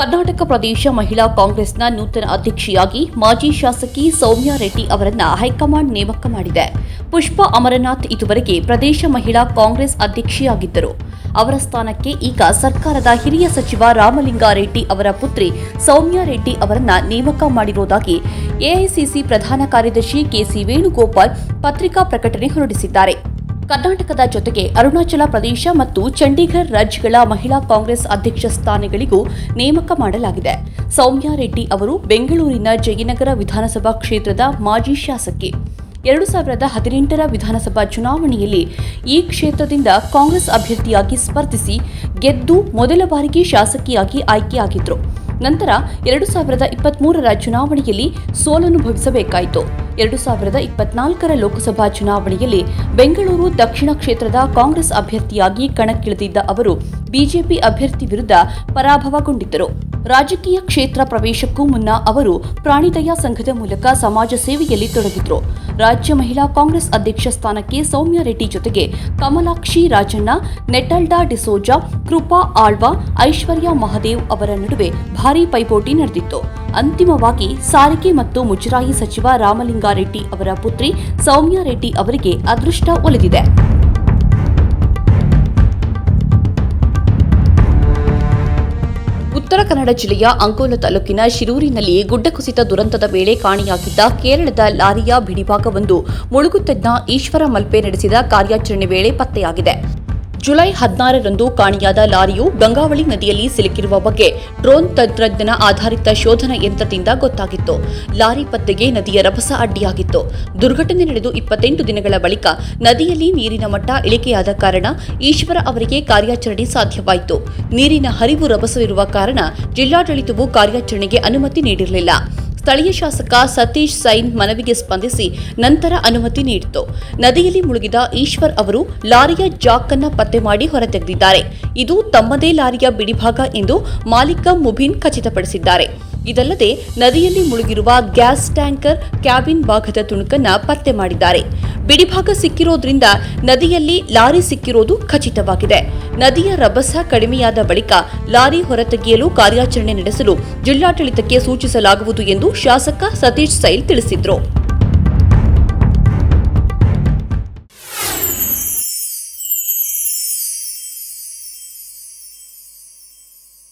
ಕರ್ನಾಟಕ ಪ್ರದೇಶ ಮಹಿಳಾ ಕಾಂಗ್ರೆಸ್ನ ನೂತನ ಅಧ್ಯಕ್ಷೆಯಾಗಿ ಮಾಜಿ ಶಾಸಕಿ ಸೌಮ್ಯಾ ರೆಡ್ಡಿ ಅವರನ್ನ ಹೈಕಮಾಂಡ್ ನೇಮಕ ಮಾಡಿದೆ. ಪುಷ್ಪಾ ಅಮರನಾಥ್ ಇದುವರೆಗೆ ಪ್ರದೇಶ ಮಹಿಳಾ ಕಾಂಗ್ರೆಸ್ ಅಧ್ಯಕ್ಷೆಯಾಗಿದ್ದರು. ಅವರ ಸ್ಥಾನಕ್ಕೆ ಈಗ ಸರ್ಕಾರದ ಹಿರಿಯ ಸಚಿವ ರಾಮಲಿಂಗಾರೆಡ್ಡಿ ಅವರ ಪುತ್ರಿ ಸೌಮ್ಯಾ ರೆಡ್ಡಿ ಅವರನ್ನ ನೇಮಕ ಮಾಡಿರುವುದಾಗಿ ಎಐಸಿಸಿ ಪ್ರಧಾನ ಕಾರ್ಯದರ್ಶಿ ಕೆಸಿ ವೇಣುಗೋಪಾಲ್ ಪತ್ರಿಕಾ ಪ್ರಕಟಣೆ ಹೊರಡಿಸಿದ್ದಾರೆ. ಕರ್ನಾಟಕದ ಜೊತೆಗೆ ಅರುಣಾಚಲ ಪ್ರದೇಶ ಮತ್ತು ಚಂಡೀಗಢ ರಾಜ್ಯಗಳ ಮಹಿಳಾ ಕಾಂಗ್ರೆಸ್ ಅಧ್ಯಕ್ಷ ಸ್ಥಾನಗಳಿಗೂ ನೇಮಕ ಮಾಡಲಾಗಿದೆ. ಸೌಮ್ಯಾ ರೆಡ್ಡಿ ಅವರು ಬೆಂಗಳೂರಿನ ಜಯನಗರ ವಿಧಾನಸಭಾ ಕ್ಷೇತ್ರದ ಮಾಜಿ ಶಾಸಕಿ. ಎರಡು ಸಾವಿರದ ಹದಿನೆಂಟರ ವಿಧಾನಸಭಾ ಚುನಾವಣೆಯಲ್ಲಿ ಈ ಕ್ಷೇತ್ರದಿಂದ ಕಾಂಗ್ರೆಸ್ ಅಭ್ಯರ್ಥಿಯಾಗಿ ಸ್ಪರ್ಧಿಸಿ ಗೆದ್ದು ಮೊದಲ ಬಾರಿಗೆ ಶಾಸಕಿಯಾಗಿ ಆಯ್ಕೆಯಾಗಿದ್ರು. ನಂತರ ಎರಡು ಸಾವಿರದ ಇಪ್ಪತ್ಮೂರರ ಚುನಾವಣೆಯಲ್ಲಿ ಸೋಲನುಭವಿಸಬೇಕಾಯಿತು ಎರಡು ಸಾವಿರದ ಇಪ್ಪತ್ನಾಲ್ಕರ ಲೋಕಸಭಾ ಚುನಾವಣೆಯಲ್ಲಿ ಬೆಂಗಳೂರು ದಕ್ಷಿಣ ಕ್ಷೇತ್ರದ ಕಾಂಗ್ರೆಸ್ ಅಭ್ಯರ್ಥಿಯಾಗಿ ಕಣಕ್ಕಿಳಿದಿದ್ದ ಅವರು ಬಿಜೆಪಿ ಅಭ್ಯರ್ಥಿ ವಿರುದ್ಧ ಪರಾಭವಗೊಂಡಿದ್ದರು. ರಾಜಕೀಯ ಕ್ಷೇತ್ರ ಪ್ರವೇಶಕ್ಕೂ ಮುನ್ನ ಅವರು ಪ್ರಾಣಿದಯಾ ಸಂಘದ ಮೂಲಕ ಸಮಾಜ ಸೇವೆಯಲ್ಲಿ ತೊಡಗಿದ್ರು. ರಾಜ್ಯ ಮಹಿಳಾ ಕಾಂಗ್ರೆಸ್ ಅಧ್ಯಕ್ಷ ಸ್ಥಾನಕ್ಕೆ ಸೌಮ್ಯ ರೆಡ್ಡಿ ಜೊತೆಗೆ ಕಮಲಾಕ್ಷಿ ರಾಜಣ್ಣ, ನೆಟಲ್ಡಾ ಡಿಸೋಜಾ, ಕೃಪಾ ಆಳ್ವಾ, ಐಶ್ವರ್ಯ ಮಹದೇವ್ ಅವರ ನಡುವೆ ಭಾರೀ ಪೈಪೋಟಿ ನಡೆದಿತ್ತು. ಅಂತಿಮವಾಗಿ ಸಾರಿಗೆ ಮತ್ತು ಮುಜರಾಯಿ ಸಚಿವ ರಾಮಲಿಂಗಾರೆಡ್ಡಿ ಅವರ ಪುತ್ರಿ ಸೌಮ್ಯಾರೆಡ್ಡಿ ಅವರಿಗೆ ಅದೃಷ್ಟ ಒಲಿದಿದೆ. ಉತ್ತರ ಕನ್ನಡ ಜಿಲ್ಲೆಯ ಅಂಕೋಲ ತಾಲೂಕಿನ ಶಿರೂರಿನಲ್ಲಿ ಗುಡ್ಡ ಕುಸಿತ ದುರಂತದ ವೇಳೆ ಕಾಣೆಯಾಗಿದ್ದ ಕೇರಳದ ಲಾರಿಯ ಬಿಡಿಭಾಗವೊಂದು ಮುಳುಗುತ್ತಿದ್ದ ಈಶ್ವರ ಮಲ್ಪೆ ನಡೆಸಿದ ಕಾರ್ಯಾಚರಣೆ ವೇಳೆ ಪತ್ತೆಯಾಗಿದೆ. ಜುಲೈ ಹದಿನಾರರಂದು ಕಾಣೆಯಾದ ಲಾರಿಯು ಗಂಗಾವಳಿ ನದಿಯಲ್ಲಿ ಸಿಲುಕಿರುವ ಬಗ್ಗೆ ಡ್ರೋನ್ ತಂತ್ರಜ್ಞಾನ ಆಧಾರಿತ ಶೋಧನಾ ಯಂತ್ರದಿಂದ ಗೊತ್ತಾಗಿತ್ತು. ಲಾರಿ ಪತ್ತೆಗೆ ನದಿಯ ರಭಸ ಅಡ್ಡಿಯಾಗಿತ್ತು. ದುರ್ಘಟನೆ ನಡೆದು ಇಪ್ಪತ್ತೆಂಟು ದಿನಗಳ ಬಳಿಕ ನದಿಯಲ್ಲಿ ನೀರಿನ ಮಟ್ಟ ಇಳಿಕೆಯಾದ ಕಾರಣ ಈಶ್ವರ ಅವರಿಗೆ ಕಾರ್ಯಾಚರಣೆ ಸಾಧ್ಯವಾಯಿತು. ನೀರಿನ ಹರಿವು ರಭಸವಿರುವ ಕಾರಣ ಜಿಲ್ಲಾಡಳಿತವು ಕಾರ್ಯಾಚರಣೆಗೆ ಅನುಮತಿ ನೀಡಿರಲಿಲ್ಲ. ಸ್ಥಳೀಯ ಶಾಸಕ ಸತೀಶ್ ಸೈನ್ ಮನವಿಗೆ ಸ್ಪಂದಿಸಿ ನಂತರ ಅನುಮತಿ ನೀಡಿತು. ನದಿಯಲ್ಲಿ ಮುಳುಗಿದ ಈಶ್ವರ್ ಅವರು ಲಾರಿಯ ಜಾಕ್ ಅನ್ನ ಪತ್ತೆ ಮಾಡಿ ಹೊರತೆಗೆದಿದ್ದಾರೆ. ಇದು ತಮ್ಮದೇ ಲಾರಿಯ ಬಿಡಿಭಾಗ ಎಂದು ಮಾಲೀಕ ಮುಬಿನ್ ಖಚಿತಪಡಿಸಿದ್ದಾರೆ. ಇದಲ್ಲದೆ ನದಿಯಲ್ಲಿ ಮುಳುಗಿರುವ ಗ್ಯಾಸ್ ಟ್ಯಾಂಕರ್ ಕ್ಯಾಬಿನ್ ಭಾಗದ ತುಣುಕನ್ನ ಪತ್ತೆ ಮಾಡಿದ್ದಾರೆ. ಬಿಡಿಭಾಗ ಸಿಕ್ಕಿರೋದ್ರಿಂದ ನದಿಯಲ್ಲಿ ಲಾರಿ ಸಿಕ್ಕಿರೋದು ಖಚಿತವಾಗಿದೆ. ನದಿಯ ರಭಸ ಕಡಿಮೆಯಾದ ಬಳಿಕ ಲಾರಿ ಹೊರತೆಗೆಯಲು ಕಾರ್ಯಾಚರಣೆ ನಡೆಸಲು ಜಿಲ್ಲಾಡಳಿತಕ್ಕೆ ಸೂಚಿಸಲಾಗುವುದು ಎಂದು ಶಾಸಕ ಸತೀಶ್ ಸೈಲ್ ತಿಳಿಸಿದರು.